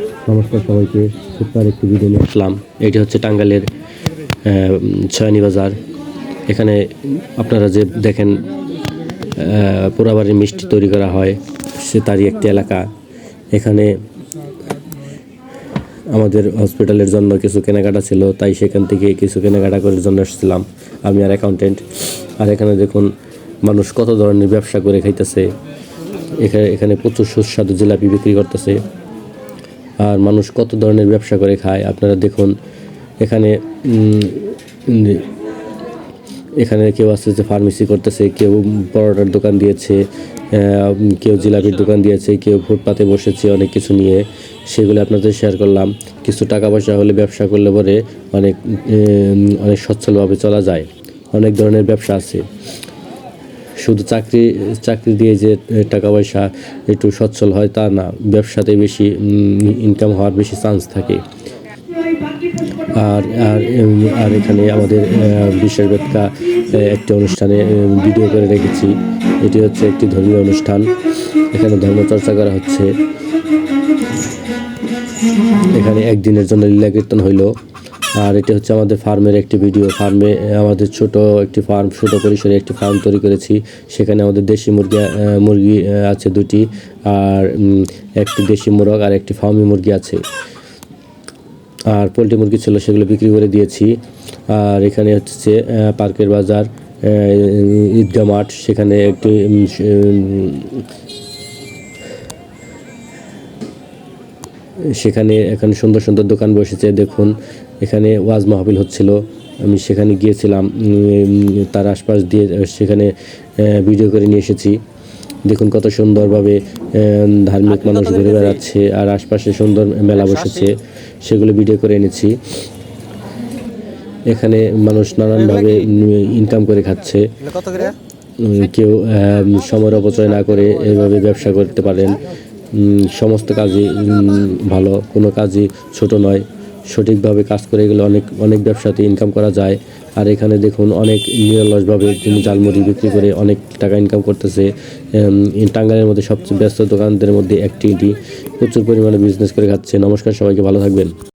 নমস্কার সবাইকে আর একটি ভিডিও নিয়ে আসলাম। এটি হচ্ছে টাঙ্গাইলের আহ, ছয়ানি বাজার। এখানে আপনারা যে দেখেন পোড়াবাড়ির মিষ্টি তৈরি করা হয় সে তারই একটি এলাকা। এখানে আমাদের হসপিটালের জন্য কিছু কেনাকাটা ছিল তাই সেখান থেকে কিছু কেনাকাটা করার জন্য এসেছিলাম। আমি আর অ্যাকাউন্টেন্ট আর এখানে দেখুন মানুষ কত ধরনের ব্যবসা করে খাইতেছে। এখানে এখানে প্রচুর সুস্বাদু জিলাপি বিক্রি করতেছে। আর মানুষ কত ধরনের ব্যবসা করে খায়। আপনারা দেখুন, এখানে এখানে কেউ আছে যে ফার্মেসি করতেছে, কেউ পরোটার দোকান দিয়েছে কেউ জিলাপির দোকান দিয়েছে, কেউ ফুটপাতে বসেছে অনেক কিছু নিয়ে। সেগুলো আপনাদের শেয়ার করলাম। কিছু টাকা পয়সা হলে ব্যবসা করলে পরে অনেক অনেক সচ্ছলভাবে চলা যায়। অনেক ধরনের ব্যবসা আছে। শুধু চাকরি চাকরি দিয়ে যে টাকা পয়সা একটু সচ্ছল হয় তা না, ব্যবসাতে বেশি ইনকাম হওয়ার বেশি চান্স থাকে। আর আর আর এখানে আমাদের বিশ্বের বেদকা একটি অনুষ্ঠানে ভিডিও করে রেখেছি। এটি হচ্ছে একটি ধর্মীয় অনুষ্ঠান। এখানে ধর্মচর্চা করা হচ্ছে। এখানে একদিনের জন্য লীলা কীর্তন হইল। আর এটা হচ্ছে আমাদের ফার্মের একটি ভিডিও। ফার্মে আমাদের ছোট একটি ফার্ম ছোট পরিসরে একটি ফার্ম তৈরি করেছি। সেখানে আমাদের দেশি মুরগি মুরগি আছে দুটি। আর একটি দেশি মোরগ আর একটি ফার্মি মুরগি আছে। আর পোলট্রি মুরগি ছিল সেগুলো বিক্রি করে দিয়েছি। আর এখানে হচ্ছে পার্কের বাজার আহ, ঈদগাহ মাঠ সেখানে একটি সেখানে এখন সুন্দর সুন্দর দোকান বসেছে দেখুন। এখানে ওয়াজ মাহফিল হচ্ছিল। আমি সেখানে গিয়েছিলাম তার আশপাশ দিয়ে সেখানে ভিডিও করে নিয়ে এসেছি। দেখুন কত সুন্দরভাবে ধার্মিক মানুষ ঘুরে বেড়াচ্ছে আর আশপাশে সুন্দর মেলা বসেছে। সেগুলো ভিডিও করে এনেছি। এখানে মানুষ নানানভাবে ইনকাম করে খাচ্ছে। কেউ সময়ের অপচয় না করে এভাবে ব্যবসা করতে পারেন। সমস্ত কাজই ভালো কোনো কাজই ছোট নয়। সঠিকভাবে কাজ করে গেলে অনেক অনেক ব্যবসাতে ইনকাম করা যায়। আর এখানে দেখুন অনেক নিরলসভাবে তিনি জালমুড়ি বিক্রি করে অনেক টাকা ইনকাম করতেছে টাঙ্গাইলের মধ্যে সবচেয়ে ব্যস্ত দোকানদের মধ্যে একটি প্রচুর পরিমাণে বিজনেস করে খাচ্ছে। নমস্কার, সবাইকে ভালো থাকবেন।